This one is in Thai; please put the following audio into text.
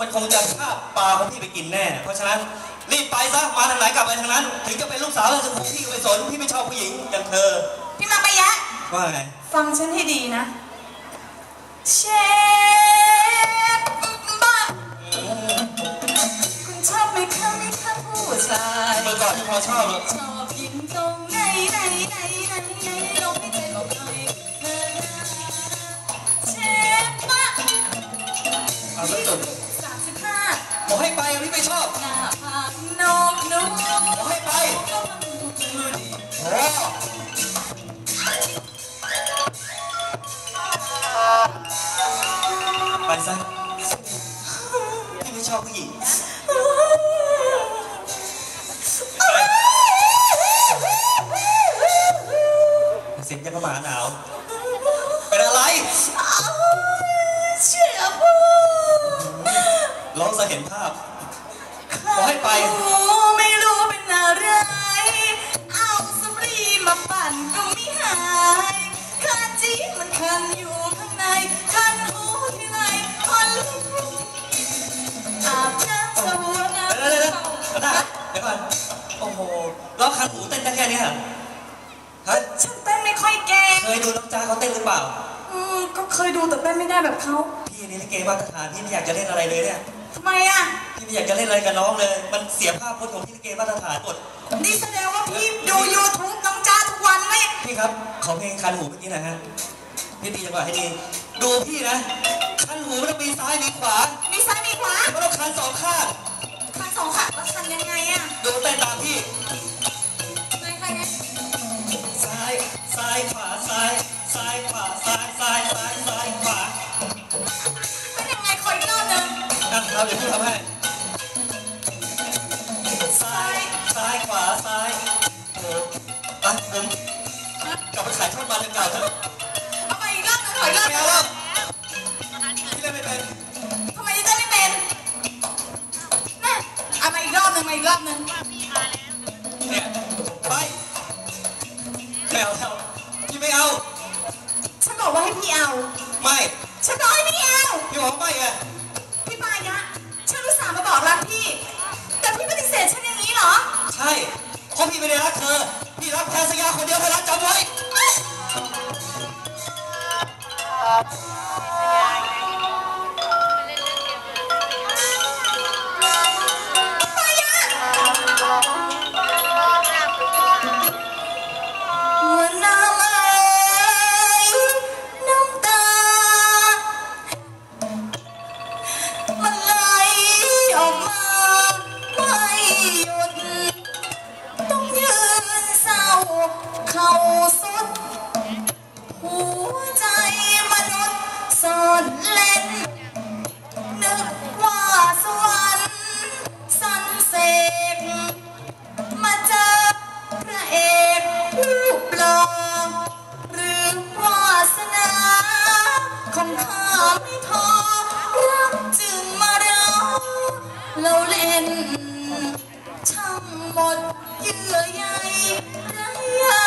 มันคงจะฆ่าปลาของพี่ไปกินแน่ เพราะฉะนั้นรีบไปซะ มาทางไหนกลับไปทางนั้น ถึงจะเป็นลูกสาวเราจะถูกพี่ก็ไม่สนพี่ไม่ชอบผู้หญิงอย่างเธอ พี่มาปะยะ ว่าไง ฟังฉันให้ดีนะ เชฟบ้าคุณชอบไหมคะไหมคะผู้ชายเมื่อก่อนที่พอชอบเลยชอบกินตรงไหนไหนไหนไหน เอาแล้วจบสามสิบห้าบอกให้ไปพี่ไม่ชอบหน้าผากนกนุ๊กบอกให้ไปโอ้ไปซะพี่ไม่ชอบผู้หญิงเสียงยังกระหมาหนาว ร้องจะเห็นภาพ ขอให้ไป ไม่รู้เป็นอะไร เอาสำลีมาปั่นก็ไม่หายคันจีมันคันอยู่ข้างในคันหูที่ไรคันลุกอาบน้ำสบู่น้ำเดี๋ยวเดี๋ยวเดี๋ยวเดี๋ยวนะเดี๋ยวก่อนโอ้โหร้องคันหูเต้นได้แค่นี้เหรอฮะฉันเต้นไม่ค่อยเก่งเคยดูน้องจ้าเขาเต้นหรือเปล่า อืมก็เคยดูแต่เต้นไม่ได้แบบเขาพี่นี่ลิเกมาตรฐานพี่ไม่อยากจะเล่นอะไรเลยเนี่ย ทำไมอะ พี่ไม่อยากจะเล่นอะไรกับน้องเลย มันเสียภาพพจน์ของพี่ลิเกมาตรฐานหมดนี่แสดงว่าพี่ดู YouTube น้องจ้าทุกวันไหมพี่ครับ ขอเพลงคันหูเมื่อกี้หนะฮะ พี่ตีจังหวะให้ดี ดูพี่นะ คันหูมันต้องมีซ้ายมีขวามีซ้ายมีขวา มันต้องคันสองข้างคันสองขาแล้วคันยังไงอะ ครับเดี๋ยวพี่ทำให้ซ้ายซ้ายขวาซ้ายโอ้ไปผมกลับไปขายทอดมันเก่าๆเถอะเอาไปอีกรอบนึงถอยรอบไม่นึเอางแล้วพี่เล่นไม่เป็นทำไมจะไม่เป็นน่ะเอามาอีกรอบนึงมาอีกรอบนึงเนี่ยไปไม่เอาแล้วพี่ไม่เอา ฉันบอกว่าให้พี่เอา ไม่ ฉันบอกให้พี่เอาพี่บอกไม่ไง บอกรักพี่ แต่พี่ปฏิเสธฉันอย่างนี้เหรอ ใช่เพราะพี่ไม่ได้รักเธอ พี่รักแพรสยาคนเดียวเท่านั้นจำไว้ เราเล่นช่างหมดเยื่อใยได้